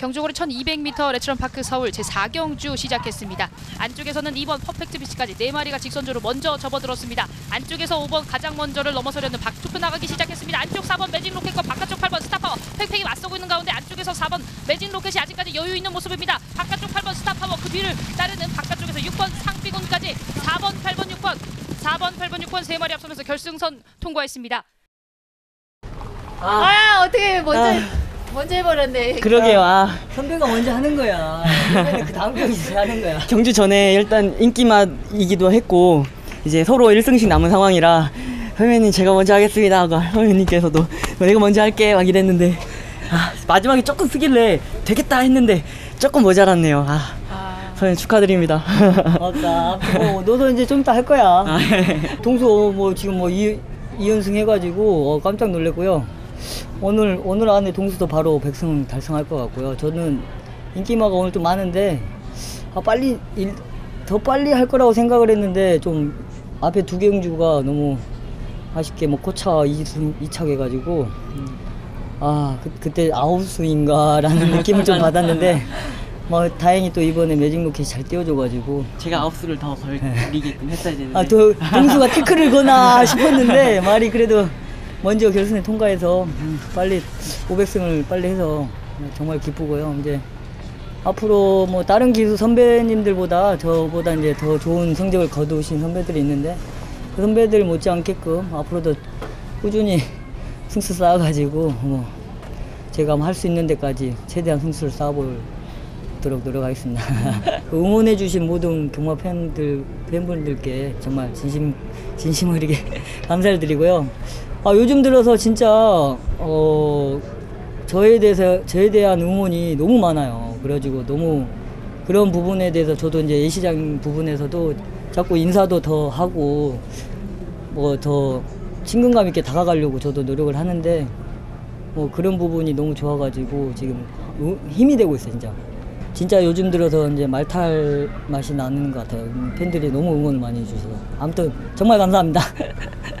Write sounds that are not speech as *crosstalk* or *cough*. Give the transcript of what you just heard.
경주고리 1200m 레츠런 파크 서울 제4경주 시작했습니다. 안쪽에서는 2번 퍼펙트 비치까지 4마리가 직선주로 먼저 접어들었습니다. 안쪽에서 5번 가장 먼저를 넘어서려는 박투표 나가기 시작했습니다. 안쪽 4번 매직 로켓과 바깥쪽 8번 스타파워 팽팽히 맞서고 있는 가운데 안쪽에서 4번 매직 로켓이 아직까지 여유 있는 모습입니다. 바깥쪽 8번 스타파워 그 뒤를 따르는 바깥쪽에서 6번 상비군까지 4번 8번 6번 4번 8번 6번 3마리 앞서면서 결승선 통과했습니다. 아, 어떻게 먼저 먼저 해버렸네. 그러게요. 아, 선배가 먼저 하는 거야. 선배는 그 다음 경기 하는 거야. 경주 전에 일단 인기맛이기도 했고 이제 서로 1승씩 남은 상황이라 선배님 제가 먼저 하겠습니다 하고 선배님께서도 내가 먼저 할게 막 이랬는데 아, 마지막에 조금 쓰길래 되겠다 했는데 조금 모자랐네요. 아, 선배님 축하드립니다. 맞다. 어, 너도 이제 좀 이따 할 거야. 아, 동수 뭐 지금 뭐 이, 이연승 해가지고 어, 깜짝 놀랐고요. 오늘 오늘 안에 동수도 바로 백승 달성할 것 같고요. 저는 인기마가 오늘 좀 많은데 아, 빨리 일, 더 빨리 할 거라고 생각을 했는데 좀 앞에 두 경주가 너무 아쉽게 뭐 코차 2승 2착 해가지고 아 그, 그때 아웃수인가라는 *laughs* 느낌을 좀 받았는데 뭐 다행히 또 이번에 매직 로켓이 잘 띄워줘가지고. 제가 아홉 수를 더 걸리게끔 했어야 되는데. 아, 또 동수가 태클을 거나 싶었는데 말이 그래도 먼저 결승에 통과해서 음, 빨리 500승을 빨리 해서 정말 기쁘고요. 이제 앞으로 뭐 다른 기수 선배님들보다 저보다 이제 더 좋은 성적을 거두신 선배들이 있는데 그 선배들 못지않게끔 앞으로도 꾸준히 승수 쌓아가지고 뭐 제가 할 수 있는 데까지 최대한 승수를 쌓아보도록 노력하겠습니다. *laughs* 그 응원해주신 모든 경마 팬들 팬분들께 정말 진심 진심 어리게 *laughs* 감사를 드리고요. 아, 요즘 들어서 진짜 어 저에 대해서 저에 대한 응원이 너무 많아요. 그래가지고 너무 그런 부분에 대해서 저도 이제 예시장 부분에서도 자꾸 인사도 더 하고 뭐 더 친근감 있게 다가가려고 저도 노력을 하는데 뭐 그런 부분이 너무 좋아가지고 지금 우- 힘이 되고 있어요 진짜. 진짜 요즘 들어서 이제 말탈 맛이 나는 것 같아요. 팬들이 너무 응원을 많이 해주셔서. 아무튼 정말 감사합니다 *laughs*